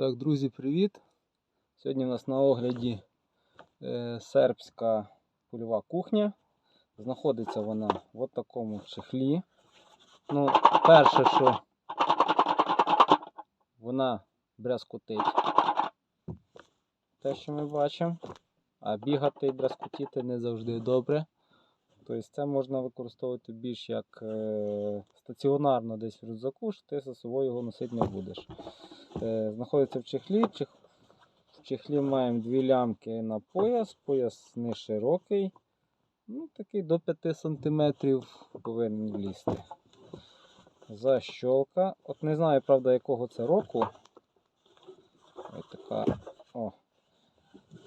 Так, друзі, привіт! Сьогодні у нас на огляді е, сербська польова кухня. Знаходиться вона в от такому чехлі. Ну, перше, що вона брязкотить. Те, що ми бачимо. А бігати і брязкотіти не завжди добре. Тобто це можна використовувати більш як е, стаціонарно десь в рюкзаку, що ти за собою його носити не будеш. Е, знаходиться в чехлі. В чехлі маємо дві лямки на пояс, пояс не широкий. Ну, такий до 5 см повинен влізти. Защолка. От не знаю, правда, якого це року. Ось така. О,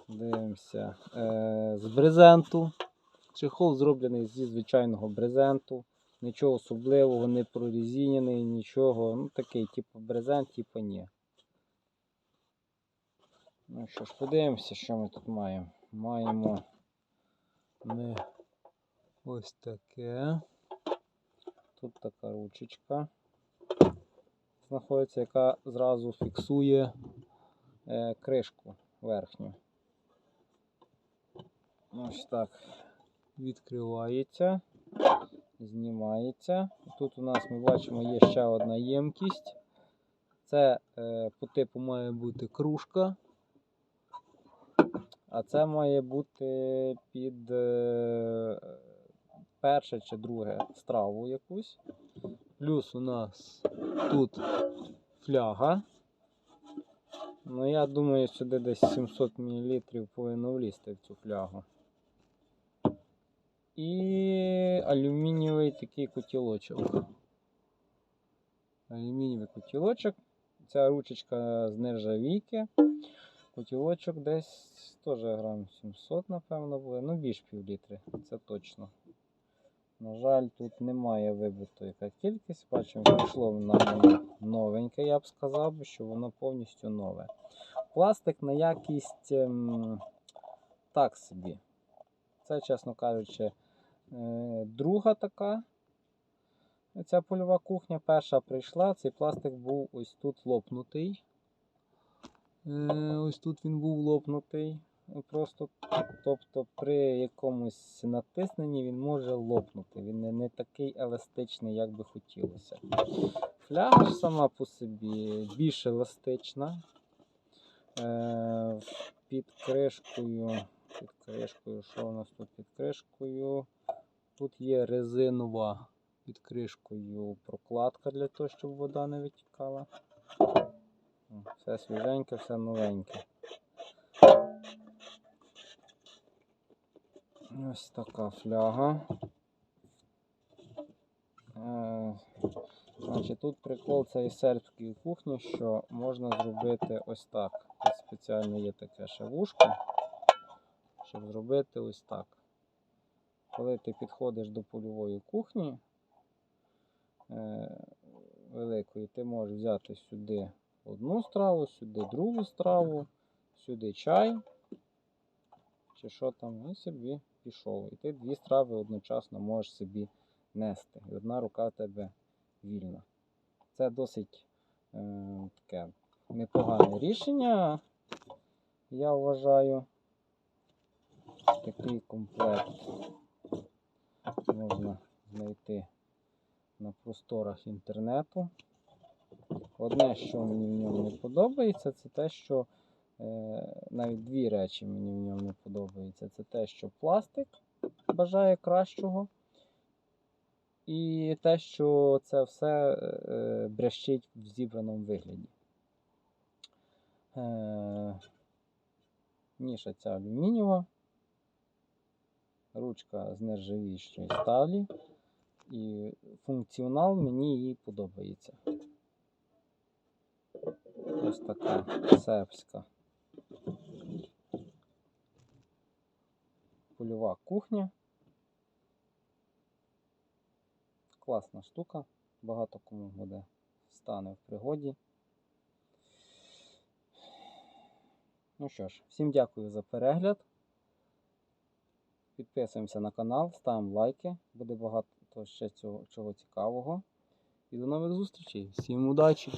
дивимося. Е, з брезенту. Чехол зроблений зі звичайного брезенту. Нічого особливого, не прорізінений, нічого. Ну такий, типу брезент, типу ні. Ну що ж, подивимося, що ми тут маємо. Маємо ми ось таке. Тут така ручечка знаходиться, яка зразу фіксує е, кришку верхню. Ось так відкривається, знімається. Тут у нас ми бачимо є ще одна ємкість. Це е, по типу має бути кружка. А це має бути під е, перше чи друге страву якусь. Плюс у нас тут фляга. Ну, я думаю, сюди десь 700 мл повинно влізти в цю флягу. І алюмінієвий такий котілочок. Алюмінієвий котілочок. Ця ручечка з нержавійки. Котілочок десь теж грам 700, напевно, буде. Ну, більш пів літри, це точно. На жаль, тут немає вибито яка кількість. Бачимо, прийшло нам новеньке, я б сказав, що воно повністю нове. Пластик на якість ем, так собі. Це, чесно кажучи, е, друга така. Ця польова кухня перша прийшла, цей пластик був ось тут лопнутий. Е, Ось тут він був лопнутий. Просто, тобто при якомусь натисненні він може лопнути. Він не, не такий еластичний, як би хотілося. Фляга ж сама по собі більш еластична. Е, Під кришкою. Під кришкою, що у нас тут під кришкою? Тут є резинова під кришкою прокладка для того, щоб вода не витікала. Все свіженьке, все новеньке. Ось така фляга. Е, значить, Тут прикол цієї сербської кухні, що можна зробити ось так. Тут спеціально є таке ще вушко, щоб зробити ось так. Коли ти підходиш до польової кухні е, великої, ти можеш взяти сюди одну страву, сюди другу страву, сюди чай, чи що там, і собі пішов. І ти дві страви одночасно можеш собі нести. І одна рука в тебе вільна. Це досить е, таке непогане рішення, я вважаю. Такий комплект можна знайти на просторах інтернету. Одне, що мені в ньому не подобається, це те, що е, навіть дві речі мені в ньому не подобаються. Це те, що пластик бажає кращого. І те, що це все е, брящить в зібраному вигляді. Е, ніша ця алюмінієва, ручка з нержавіючої сталі. І функціонал мені її подобається. Ось така сербська польова кухня. Класна штука, багато кому буде стане в пригоді. Ну що ж, всім дякую за перегляд. Підписуємося на канал, ставимо лайки, буде багато ще цього, чого цікавого. І до нових зустрічей. Всім удачі!